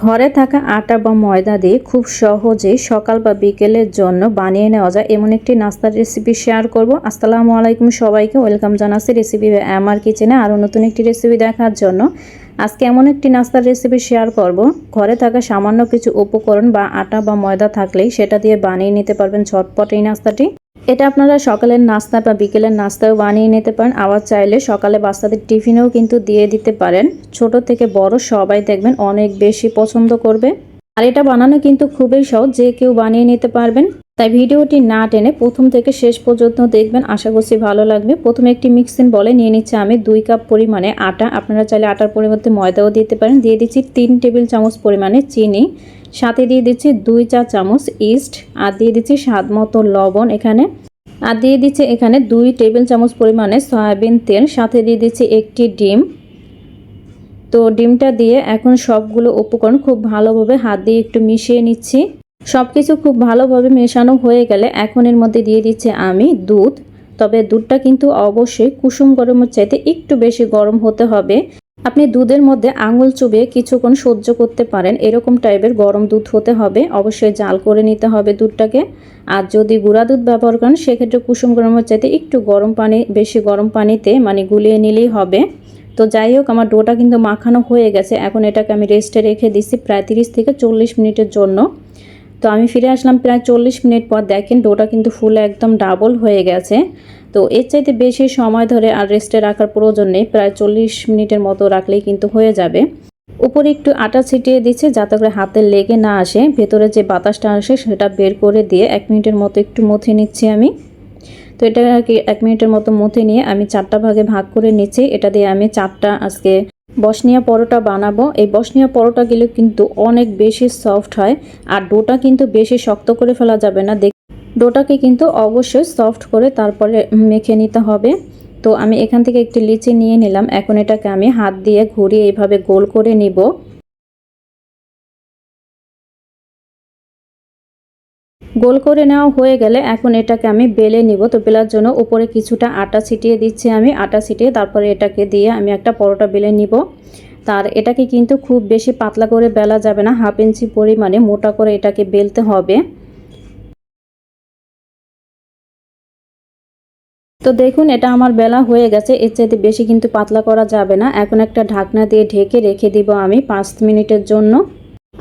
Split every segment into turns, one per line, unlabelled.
ঘরে থাকা আটা বা ময়দা দিয়ে খুব সহজেই সকাল বা বিকেলের জন্য বানিয়ে নেওয়া যায়। এমন একটি নাস্তার রেসিপি শেয়ার করব। আসসালামু আলাইকুম সবাইকে। ওয়েলকাম জানাচ্ছি রেসিপি আমার কিচেনে আরও নতুন একটি রেসিপি দেখার জন্য। আজকে এমন একটি নাস্তার রেসিপি শেয়ার করব। ঘরে থাকা সামান্য কিছু উপকরণ বা আটা বা ময়দা থাকলেই সেটা দিয়ে বানিয়ে নিতে পারবেন ঝটপট এই নাস্তাটি। এটা আপনারা সকালের নাস্তা বা বিকেলের নাস্তাও বানিয়ে নিতে পারেন। আবার চাইলে সকালে বাচ্চাদের টিফিনেও কিন্তু দিয়ে দিতে পারেন। ছোট থেকে বড় সবাই দেখবেন অনেক বেশি পছন্দ করবে। আর এটা বানানো কিন্তু খুবই সহজ, যে কেউ বানিয়ে নিতে পারবেন। তাই ভিডিওটি না টেনে প্রথম থেকে শেষ পর্যন্ত দেখবেন, আশা করছি ভালো লাগবে। প্রথমে একটি মিক্সিং বলে নিয়ে নিচ্ছে আমি দুই কাপ পরিমাণে আটা। আপনারা চাইলে আটার পরিবর্তে ময়দাও দিতে পারেন। দিয়ে দিচ্ছি তিন টেবিল চামচ পরিমাণে চিনি। সাথে দিয়ে দিচ্ছি দুই চা চামচ ইস্ট, আর দিয়ে দিচ্ছি স্বাদ মতো লবণ এখানে। আর দিয়ে দিচ্ছি এখানে দুই টেবিল চামচ পরিমাণে সয়াবিন তেল, সাথে দিয়ে দিচ্ছি একটি ডিম। তো ডিমটা দিয়ে এখন সবগুলো উপকরণ খুব ভালোভাবে হাত দিয়ে একটু মিশিয়ে নিচ্ছি। সব কিছু খুব ভালোভাবে মেশানো হয়ে গেলে এখন এর মধ্যে দিয়ে দিচ্ছি আমি দুধ। তবে দুধটা কিন্তু অবশ্যই কুসুম গরমের চাইতে একটু বেশি গরম হতে হবে। আপনি দুধের মধ্যে আঙুল চুবিয়ে কিছুক্ষণ সহ্য করতে পারেন। এরকম টাইপের গরম দুধ হতে হবে। অবশ্যই জাল করে নিতে হবে দুধটাকে। আর যদি গুঁড়া দুধ ব্যবহার করেন, সেক্ষেত্রে কুসুম গরমের চাইতে একটু গরম পানি, বেশি গরম পানিতে মানে গুলিয়ে নিলেই হবে। তো যাই হোক, আমার ডোটা কিন্তু মাখানো হয়ে গেছে। এখন এটাকে আমি রেস্টে রেখে দিচ্ছি প্রায় তিরিশ থেকে চল্লিশ মিনিটের জন্য। তো আমি ফিরে আসলাম প্রায় চল্লিশ মিনিট পর। দেখেন ডোটা কিন্তু ফুল একদম ডাবল হয়ে গেছে। তো এর চাইতে বেশি সময় ধরে আর রেস্টে রাখার প্রয়োজন নেই। প্রায় চল্লিশ মিনিটের মতো রাখলেই কিন্তু হয়ে যাবে। উপরে একটু আটা ছিটিয়ে দিচ্ছে যাতে করে হাতে লেগে না আসে। ভেতরে যে বাতাসটা আসে সেটা বের করে দিয়ে এক মিনিটের মতো একটু মথে নিচ্ছি আমি। তো এটা আর কি এক মিনিটের মতো মথে নিয়ে আমি চারটা ভাগে ভাগ করে নিচ্ছি। এটা দিয়ে আমি চারটা আজকে বসনিয়া পরোটা বানাবো। এই বসনিয়া পরোটাগুলো কিন্তু অনেক বেশি সফট হয় আর ডোটা কিন্তু বেশি শক্ত করে ফেলা যাবে না। ডোটাকে কিন্তু অবশ্যই সফট করে তারপরে মেখে নিতে হবে। তো আমি এখান থেকে একটি লিচি নিয়ে নিলাম। এখন এটাকে আমি হাত দিয়ে ঘুরিয়ে এইভাবে গোল করে নিব। গোল করে নেওয়া হয়ে গেলে এখন এটাকে আমি বেলে নিব। তো বেলার জন্য উপরে কিছুটা আটা ছিটিয়ে দিচ্ছি আমি। আটা ছিটিয়ে তারপরে এটাকে দিয়ে আমি একটা পরোটা বেলে নিব। তার এটাকে কিন্তু খুব বেশি পাতলা করে বেলা যাবে না। হাফ ইঞ্চি পরিমাণে মোটা করে এটাকে বেলতে হবে। তো দেখুন, এটা আমার বেলা হয়ে গেছে। এর চাইতে বেশি কিন্তু পাতলা করা যাবে না। এখন একটা ঢাকনা দিয়ে ঢেকে রেখে দিব আমি পাঁচ মিনিটের জন্য।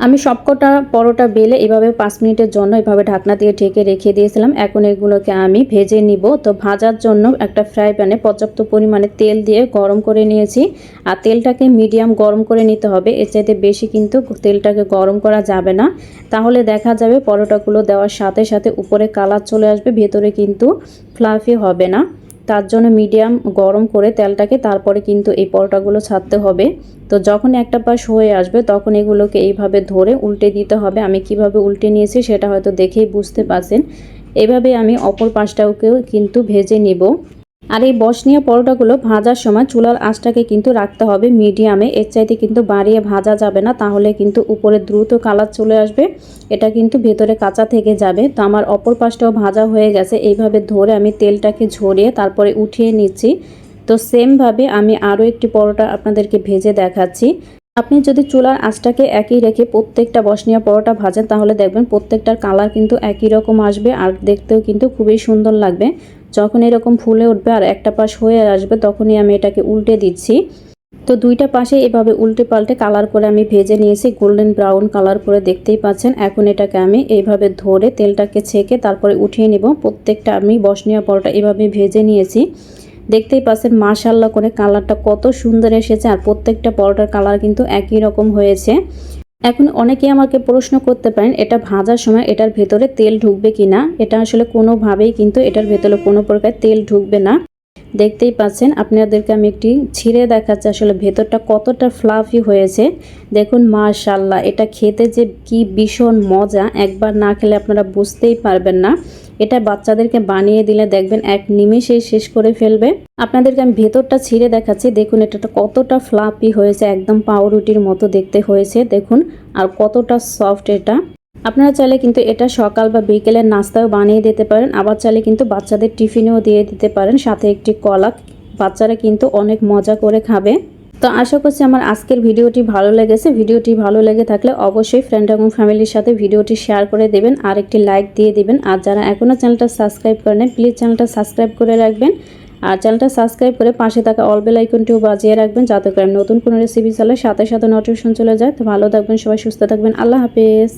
আমি সবকটা পরোটা বেলে এভাবে পাঁচ মিনিটের জন্য এভাবে ঢাকনা দিয়ে ঢেকে রেখে দিয়েছিলাম। এখন এগুলোকে আমি ভেজে নিব। তো ভাজার জন্য একটা ফ্রাই প্যানে পর্যাপ্ত পরিমাণে তেল দিয়ে গরম করে নিয়েছি। আর তেলটাকে মিডিয়াম গরম করে নিতে হবে। এর চাইতে বেশি কিন্তু তেলটাকে গরম করা যাবে না। তাহলে দেখা যাবে পরোটাগুলো দেওয়ার সাথে সাথে উপরে কালার চলে আসবে। ভেতরে কিন্তু ফ্লাফি হবে না। তার জন্য মিডিয়াম গরম করে তেলটাকে তারপরে কিন্তু এই পরোটাগুলো ছাড়তে হবে। তো যখন একটা পাশ হয়ে আসবে তখন এগুলোকে এইভাবে ধরে উল্টে দিতে হবে। আমি কীভাবে উল্টে নিয়েছি সেটা হয়তো দেখেই বুঝতে পারছেন। এভাবে আমি অপর পাশটাকেও কিন্তু ভেজে নিব। আর এই বসনিয়া পরোটাগুলো ভাজার সময় চুলার আঁচটাকে কিন্তু রাখতে হবে মিডিয়ামে। এর চাইতে কিন্তু বাড়িয়ে ভাজা যাবে না, তাহলে কিন্তু উপরে দ্রুত কালার চলে আসবে। এটা কিন্তু ভেতরে কাঁচা থেকে যাবে। তো আমার অপর পাশটাও ভাজা হয়ে গেছে। এইভাবে ধরে আমি তেলটাকে ঝরিয়ে তারপরে উঠিয়ে নিচ্ছি। তো সেমভাবে আমি আরও একটি পরোটা আপনাদেরকে ভেজে দেখাচ্ছি। আপনি যদি চুলার আঁচটাকে একই রেখে প্রত্যেকটা বসনিয়া পরোটা ভাজেন, তাহলে দেখবেন প্রত্যেকটার কালার কিন্তু একই রকম আসবে আর দেখতেও কিন্তু খুবই সুন্দর লাগবে। যখন এরকম ফুলে উঠবে আর একটা পাশ হয়ে আসবে, তখনই আমি এটাকে উল্টে দিচ্ছি। তো দুইটা পাশে এভাবে উল্টে পাল্টে কালার করে আমি ভেজে নিয়েছি, গোল্ডেন ব্রাউন কালার করে দেখতেই পাচ্ছেন। এখন এটাকে আমি এইভাবে ধরে তেলটাকে ছেঁকে তারপরে উঠিয়ে নিব। প্রত্যেকটা আমি বসনিয়া পরোটা এভাবে ভেজে নিয়েছি। দেখতেই পাচ্ছেন মাশাল্লাহ করে কালারটা কত সুন্দর এসেছে আর প্রত্যেকটা পরোটার কালার কিন্তু একই রকম হয়েছে। এখন অনেকে আমাকে প্রশ্ন করতে পারেন, এটা ভাজার সময় এটার ভেতরে তেল ঢুকবে কিনা? এটা আসলে কোনোভাবেই কিন্তু এটার ভেতরে কোনো প্রকার তেল ঢুকবে না। দেখতেই পাচ্ছেন, আপনাদেরকে আমি একটি ছিঁড়ে দেখাচ্ছি আসলে ভেতরটা কতটা ফ্লাফি হয়েছে। দেখুন মাশাল্লাহ এটা খেতে যে কি ভীষণ মজা, একবার না খেলে আপনারা বুঝতেই পারবেন না। এটা বাচ্চাদেরকে বানিয়ে দিলে দেখবেন এক নিমেষেই শেষ করে ফেলবে। আপনাদেরকে আমি ভেতরটা ছিঁড়ে দেখাচ্ছি, দেখুন এটা কতটা ফ্লাপি হয়েছে, একদম পাউরুটির মতো দেখতে হয়েছে, দেখুন, আর কতটা সফট এটা। আপনারা চাইলে কিন্তু এটা সকাল বা বিকেলের নাস্তাও বানিয়ে দিতে পারেন। আবার চাইলে কিন্তু বাচ্চাদের টিফিনেও দিয়ে দিতে পারেন। সাথে একটি কলা বাচ্চারা কিন্তু অনেক মজা করে খাবে। তো আশা করছি আমার আজকের ভিডিওটি ভালো লেগেছে। ভিডিওটি ভালো লেগে থাকলে অবশ্যই ফ্রেন্ড এবং ফ্যামিলির সাথে ভিডিওটি শেয়ার করে দেবেন আর একটি লাইক দিয়ে দেবেন। আর যারা এখনও চ্যানেলটা সাবস্ক্রাইব করেন প্লিজ চ্যানেলটা সাবস্ক্রাইব করে রাখবেন। আর চ্যানেলটা সাবস্ক্রাইব করে পাশে থাকা অল বেল আইকনটিও বাজিয়ে রাখবেন যাতে করে নতুন কোনো রেসিপি চালে সাথে সাথে নোটিফিকেশন চলে যায়। তো ভালো থাকবেন, সবাই সুস্থ থাকবেন। আল্লাহ হাফেজ।